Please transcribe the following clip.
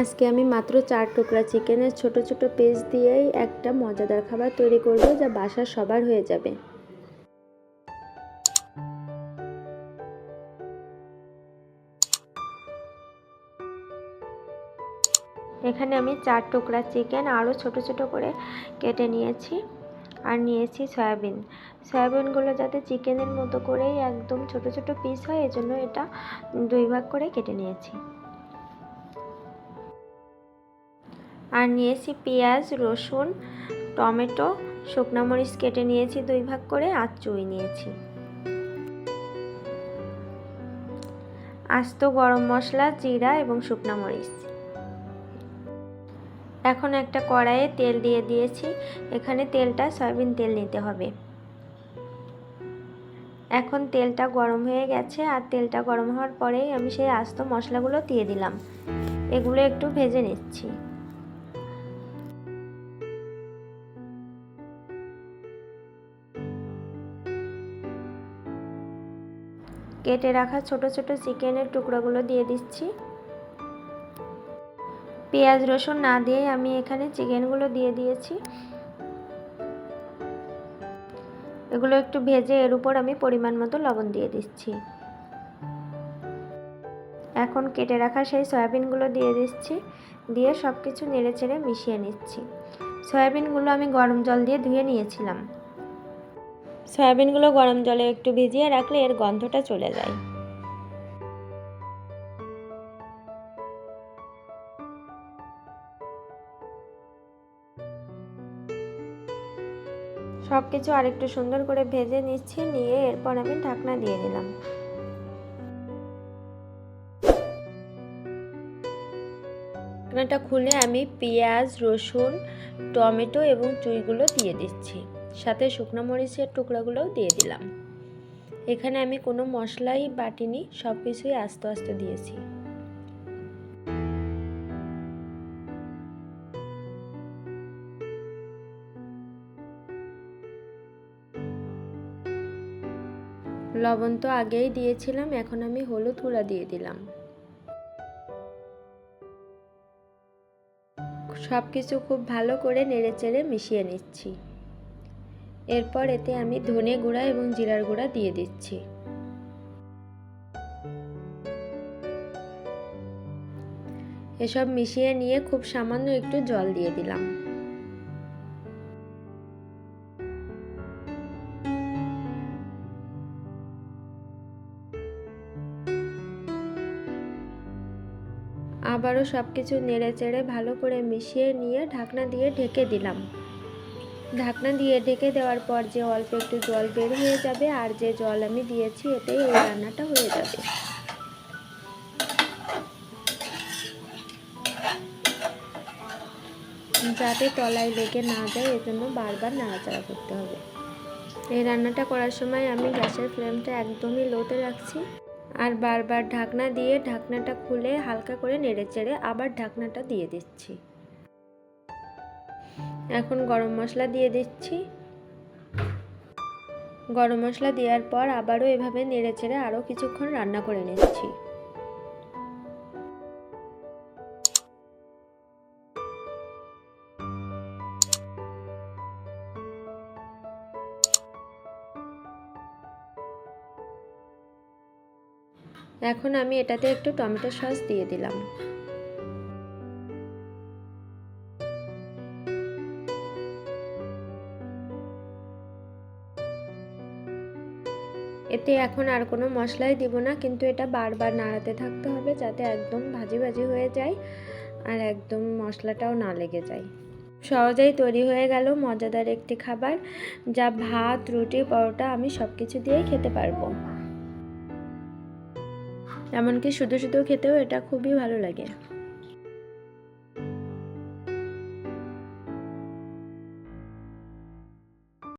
আজকে আমি মাত্র চার টুকরা চিকেনের ছোট ছোট পিস দিয়েই একটা মজাদার খাবার তৈরি করব যা বাসার সবার হয়ে যাবে। এখানে আমি চার টুকরা চিকেন আরও ছোট ছোট করে কেটে নিয়েছি আর নিয়েছি সয়াবিন। সয়াবিনগুলো যাতে চিকেনের মতো করেই একদম ছোট ছোট পিস হয়, এজন্য এটা দুই ভাগ করে কেটে নিয়েছি। আর নিয়েছি পেঁয়াজ, রসুন, টমেটো। শুকনো মরিচ কেটে নিয়েছি, দুই ভাগ করে, আর চুই নিয়েছি। আস্ত গরম মশলা, জিরা এবং শুকনো মরিচ। এখন একটা কড়াইয়ে তেল দিয়ে দিয়েছি। এখানে তেলটা সয়াবিন তেল নিতে হবে। এখন তেলটা গরম হয়ে গেছে, আর তেলটা গরম হওয়ার পরেই আমি সেই আস্ত মশলাগুলো দিয়ে দিলাম। এগুলো একটু ভেজে নিচ্ছি। কেটে রাখা ছোট ছোট চিকেনের টুকরোগুলো দিয়ে দিচ্ছি। পেঁয়াজ, রসুন না দিয়ে আমি এখানে চিকেনগুলো দিয়ে দিয়েছি। এগুলো একটু ভেজে এর উপর আমি পরিমাণ মতো লবণ দিয়ে দিচ্ছি। এখন কেটে রাখা সেই সয়াবিনগুলো দিয়ে দিচ্ছি। দিয়ে সব কিছু নেড়ে চেড়ে মিশিয়ে নিচ্ছি। সয়াবিনগুলো আমি গরম জল দিয়ে ধুয়ে নিয়েছিলাম। সয়াবিনগুলো গরম জলে একটু ভিজিয়ে রাখলে এর গন্ধটা চলে যায়। সব কিছু আরেকটু সুন্দর করে ভেজে নিচ্ছি, নিয়ে এরপর আমি ঢাকনা দিয়ে দিলাম। ঢাকনাটা খুলে আমি পেঁয়াজ, রসুন, টমেটো এবং চুইগুলো দিয়ে দিচ্ছি। সাথে শুকনো মরিচের টুকরাগুলোও দিয়ে দিলাম। এখানে আমি কোনো মশলাই, বাটিনি সব কিছুই আস্তে আস্তে দিয়েছি। লবণ তো আগেই দিয়েছিলাম, এখন আমি হলুদ গুঁড়া দিয়ে দিলাম। সব কিছু খুব ভালো করে নেড়ে চেড়ে মিশিয়ে নিচ্ছি। এরপর এতে আমি ধনে গুঁড়া এবং জিরার গুঁড়া দিয়ে দিচ্ছি। এসব মিশিয়ে নিয়ে খুব সামান্য একটু জল দিয়ে দিলাম। আবারও সব কিছু নেড়ে চেড়ে ভালো করে মিশিয়ে নিয়ে ঢাকনা দিয়ে ঢেকে দিলাম। ঢাকনা দিয়ে ঢেকে দেওয়ার পর যে অল্প একটু জল বের হয়ে যাবে আর যে জল আমি দিয়েছি এতেই এই রান্নাটা হয়ে যাবে। যাতে তলায় লেগে না যায়, এজন্য বারবার নাড়াচাড়া করতে হবে। এই রান্নাটা করার সময় আমি গ্যাসের ফ্লেমটা একদমই লোতে রাখছি আর বারবার ঢাকনা দিয়ে ঢাকনাটা খুলে হালকা করে নেড়ে চেড়ে আবার ঢাকনাটা দিয়ে দিচ্ছি। এখন গরম মশলা দিয়ে দিচ্ছি। গরম মশলা দেওয়ার পর আবারও এভাবে নেড়ে চেড়ে আরও কিছুক্ষণ রান্না করে নিচ্ছি। এখন আমি এটাতে একটু টমেটো সস দিয়ে দিলাম। এতে এখন আর কোনো মশলাই দিব না, কিন্তু এটা বারবার নাড়াতে থাকতে হবে যাতে একদম ভাজি ভাজি হয়ে যায় আর একদম মশলাটাও না লেগে যায়। সহজেই তৈরি হয়ে গেল মজাদার একটি খাবার, যা ভাত, রুটি, পরোটা আমি সব কিছু দিয়েই খেতে পারব। এমনকি শুধু শুধু খেতেও এটা খুবই ভালো লাগে।